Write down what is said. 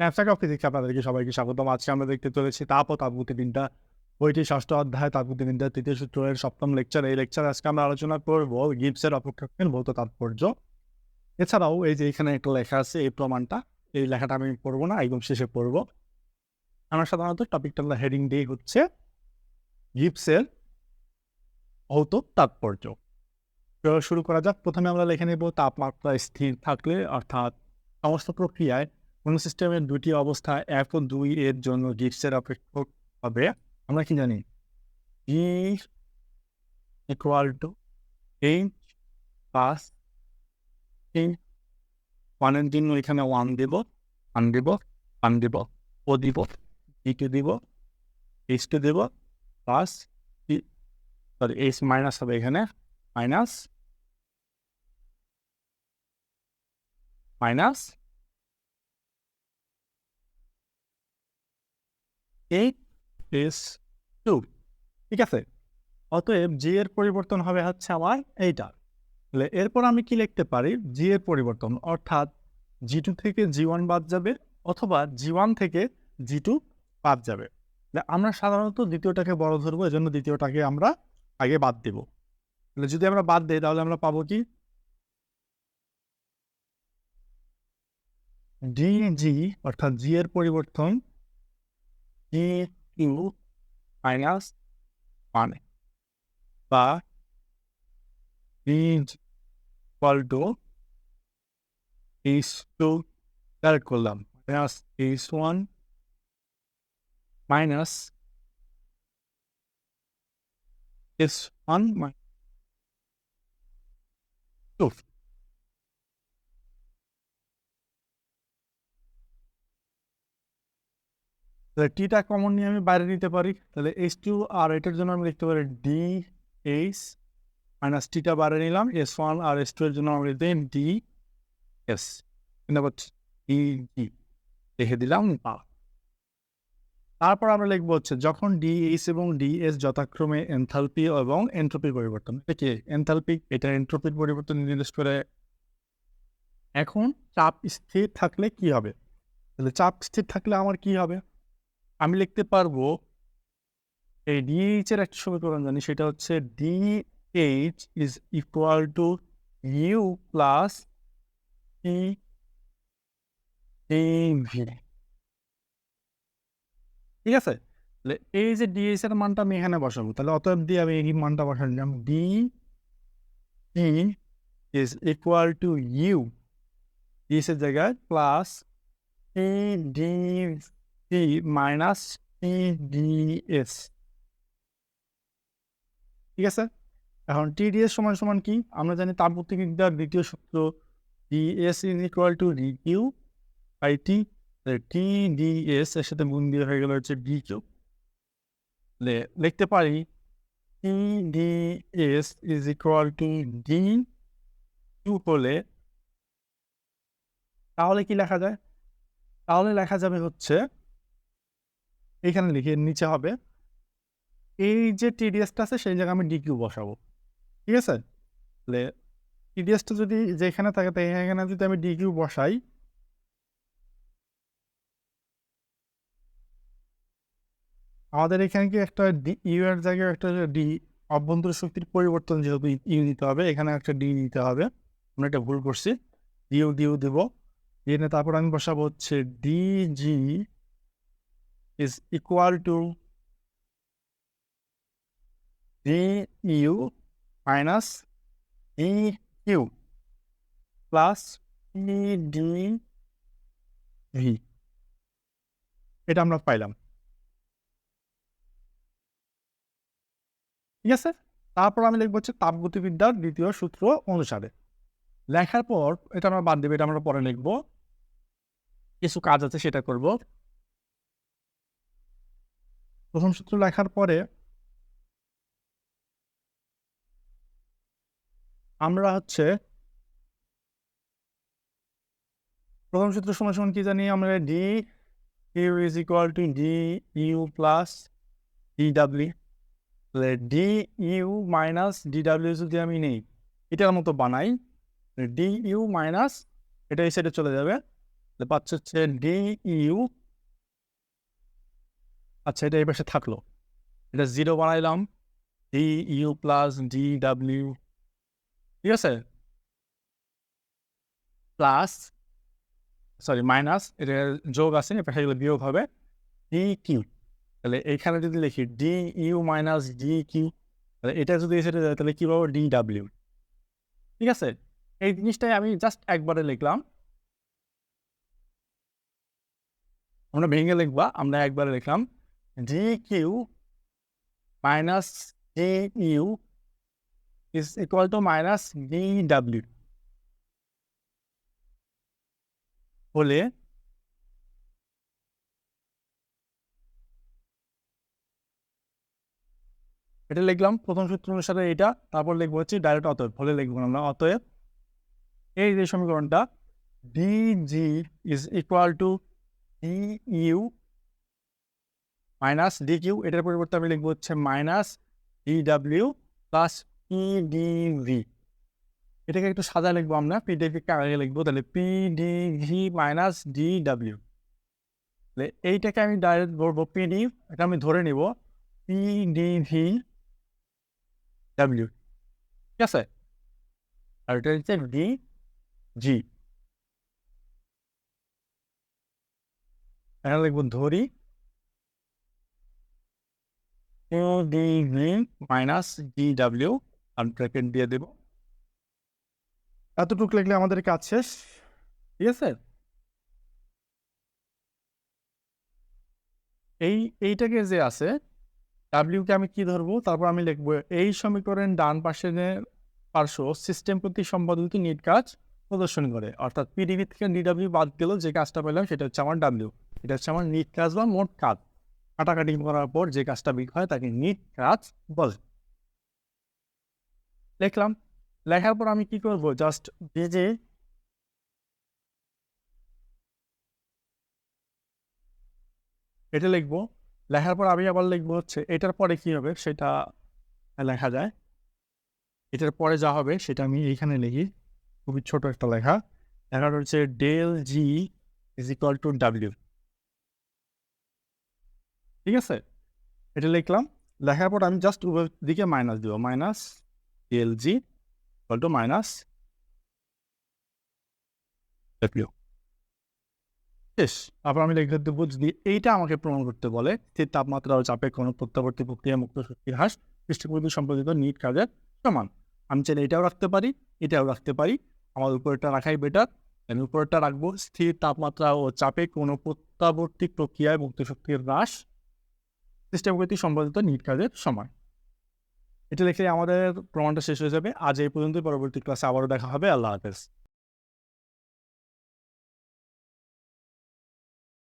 ব্যবসা of physics আপনাদেরকে সবাইকে স্বাগতম। আজকে আমরা দেখতে চলেছি তাপ ও তাপগতিবিদ্যা বইটি ষষ্ঠ অধ্যায় তাপগতিবিদ্যা তৃতীয় সূত্রের সপ্তম লেকচার এই লেকচার আজকে আমরা আলোচনা করব গিবসের অপেক্ষকের ভৌত তাৎপর্য। এছাড়াও এই যে এখানে একটা লেখা আছে, এই প্রমাণটা, এই লেখাটা আমি পড়ব না, একদম শেষে পড়ব। আমরা সাধারণত টপিকটা হেডিং দিয়ে হচ্ছে গিবসের ভৌত তাৎপর্য। শুরু করা যাক। প্রথমে আমরা লিখে নেব তাপমাত্রা স্থির থাকলে, অর্থাৎ সমস্ত প্রক্রিয়ায় কোন সিস্টেমের দুটি অবস্থা এক ও দুই এর জন্য গিবসের অপেক্ষক হবে, আমরা কি জানি? E equal to H plus তিন ওয়ানের জন্য এখানে ওয়ান দেব ওয়ান দেব ওয়ান দেব, ও দিব ইটু দিব এইচ টু দেব প্লাস সরি এইচ মাইনাস হবে এখানে মাইনাস মাইনাস টু ঠিক আছে? অতএব জি এর পরিবর্তন হবে হচ্ছে আমার এইটা। তাহলে এরপর আমি কি লিখতে পারি? জি এর পরিবর্তন, অর্থাৎ জি টু থেকে জি ওয়ান বাদ যাবে অথবা জি ওয়ান থেকে জি টু বাদ যাবে। আমরা সাধারণত দ্বিতীয়টাকে বড় ধরবো, এজন্য দ্বিতীয়টাকে আমরা আগে বাদ দেব। তাহলে যদি আমরা বাদ দিই, তাহলে আমরা পাবো কি? ডি জি অর্থাৎ জি এর পরিবর্তন need to finance money. But is equal to is to curriculum minus is one minus is one minus two. তাহলে টিটা কমন নিয়ে আমি বাইরে নিতে পারি। তাহলে এইচ টু আর এটার জন্য আমি লিখতে পারি ডি এইচ মাইনাস টিটা বাইরে নিলাম। এস ওয়ান আর এস টু এর জন্য আমরা লিখতে ডি এস ডি জি লিখে দিলাম তারপর আমরা লিখব হচ্ছে যখন ডি এইচ এবং ডি এস যথাক্রমে এনথালপি এবং এন্ট্রপির পরিবর্তন। এটা এনথালপি এটা এন্ট্রপির পরিবর্তন নির্দেশ করে। এখন চাপ স্থির থাকলে কি হবে? তাহলে চাপ স্থির থাকলে আমার কি হবে? আমি লিখতে পারব এই ডিএইচ এর একটা সমীকরণ জানি, সেটা হচ্ছে DH is equal to U plus V ঠিক আছে? এই যে ডিএইচ এর মানটা আমি এখানে বসাবো, তাহলে অতএব দিয়ে আমি এই মানটা বসাই দিলাম D E is equal to U DS এর জায়গায় plus E D T minus T DS ঠিক আছে? এখন টিডিএস সমান সমান কি? আমরা জানি তাপগতিবিদ্যার দ্বিতীয় সূত্র DS is equal to D Q by T T DS এর সাথে গুণ দিয়ে হয়ে গেল হচ্ছে ডি কিউ লিখতে পারি T DS is equal to D Q হলে তাহলে কি লেখা যায়? তাহলে লেখা যাবে হচ্ছে এখানে লিখে নিচে হবে, এই যে টিডিএসটা আছে সেই জায়গায় আমি ডিকিউ বসাবো। ঠিক আছে? তাহলে টিডিএসটা যদি যেখানে থাকে তাই এখানে যদি আমি ডিকিউ বসাই, আমাদের এখানে কি একটা ডি ইউ এর জায়গায় একটা ডি অভ্যন্তর শক্তির পরিবর্তন যেহেতু ইউ দিতে হবে, এখানে একটা ডি দিতে হবে। আমরা এটা ভুল করছি। ডিউ ডিউ দেবো। দিয়ে তারপর আমি বসাবো হচ্ছে DG is equal to du minus eq plus edv এটা আমরা পাইলাম। ঠিক আছে? তারপর আমি লিখব হচ্ছে তাপগতিবিদ্যার দ্বিতীয় সূত্র অনুসারে। লেখার পর, এটা আমরা বাদ দেবো, এটা আমরা পরে লিখব। কিছু কাজ আছে, সেটা করব। প্রথম সূত্র লেখার পরে আমরা হচ্ছে প্রথম সূত্র সমান সমান কি জানি? আমরা D U is equal to D U plus D W D U minus D W যদি আমি নেই, এটার মতো বানাই ডি ইউ মাইনাস এটা এই সাইডে চলে যাবে। পাচ্ছে হচ্ছে ডি ইউ আচ্ছা এটা এই পাশে থাকল। এটা জিরো বানাইলাম। D U plus D W ঠিক আছে? প্লাস সরি মাইনাস এটা যোগ আছে এ পাশে বিয়োগ হবে। ডি কিউ তাহলে এইখানে যদি লিখি D U minus D Q তাহলে এটা যদি এসে যায়, তাহলে কী পাবো? ডি ডাব্লিউ ঠিক আছে? এই জিনিসটাই আমি জাস্ট একবারে লিখলাম। আমরা ভেঙে লিখবা, আমরা একবারে লিখলাম। D Q minus D U equal to minus D W হলে এটা লিখলাম প্রথম সূত্র অনুসারে এটা তারপর লিখব হচ্ছে ডাইরেক্ট অতএব। হলে লিখব আমরা? অতএব এই যে সমীকরণটা D G is equal to D U minus D Q এটার পরিবর্তে আমি লিখব হচ্ছে minus D W plus P D V এটাকে একটু সাদা লিখব আমরা পি ডি ভি আগে লিখব, তাহলে P D V minus D W তাহলে এইটাকে আমি ডাইরেক্ট বলব পি ডি এটা আমি ধরে নিব পি ডি ভি ডাব্লিউ ঠিক আছে? আর এটা হচ্ছে ডি জি এখানে লিখব ধরি। ডি ভি মাইনাস দিয়ে দেব। এতটুকু লিখলে আমাদের কাজ শেষ। ঠিক আছে? এই, এইটাকে যে আছে ডাব্লিউকে আমি কি ধরবো? তারপর আমি লিখব, এই সমীকরণ ডান পাশে পার্শ্ব সিস্টেম প্রতি সম্পাদিত নিট কাজ প্রদর্শন করে। অর্থাৎ পিডিবি থেকে ডিডাব্লিউ বাদ গেল যে কাজটা পেলাম সেটা হচ্ছে আমার ডাব্লিউ এটা হচ্ছে আমার নিট কাজ বা মোট কাজ। কাটাকাটি করার পর যে কাজটা বিক হয় তাকে নিট কাজ বলে। লিখলাম লেখার পর আমি কি করব? জাস্ট যে এটা লিখব, লেখার পর আমি আবার লিখব হচ্ছে এটার পরে কি হবে? সেটা লেখা যায়। এটার পরে যা হবে সেটা আমি এইখানে লিখি। খুবই ছোট একটা লেখা। লেখাটা হচ্ছে del G is equal to W ঠিক আছে? এটা লিখলাম। লেখার পর আমি জাস্ট উভয় দিকে মাইনাস দিব। Minus del G to minus W তারপর আমি লিখে দেবো যদি এইটা আমাকে প্রমাণ করতে বলে স্থির তাপমাত্রা ও চাপে কোনো প্রত্যাবর্তী প্রক্রিয়া, মুক্ত শক্তির হ্রাস পৃষ্ঠপোষক সম্পর্কিত নিট কাজের সমান। আমি চাইলে এটাও রাখতে পারি, এটাও রাখতে পারি। আমার উপরেরটা রাখাই বেটার আমি উপরেরটা রাখব। স্থির তাপমাত্রা ও চাপে কোনো প্রত্যাবর্তী প্রক্রিয়ায় মুক্ত শক্তির হ্রাস সিস্টেম কর্তৃক সম্পাদিত নিট কাজের সময়। এটা লিখে আমাদের প্রমাণটা শেষ হয়ে যাবে। আজ এই পর্যন্ত পরবর্তী ক্লাসে আবারও দেখা হবে। আল্লাহ হাফেজ।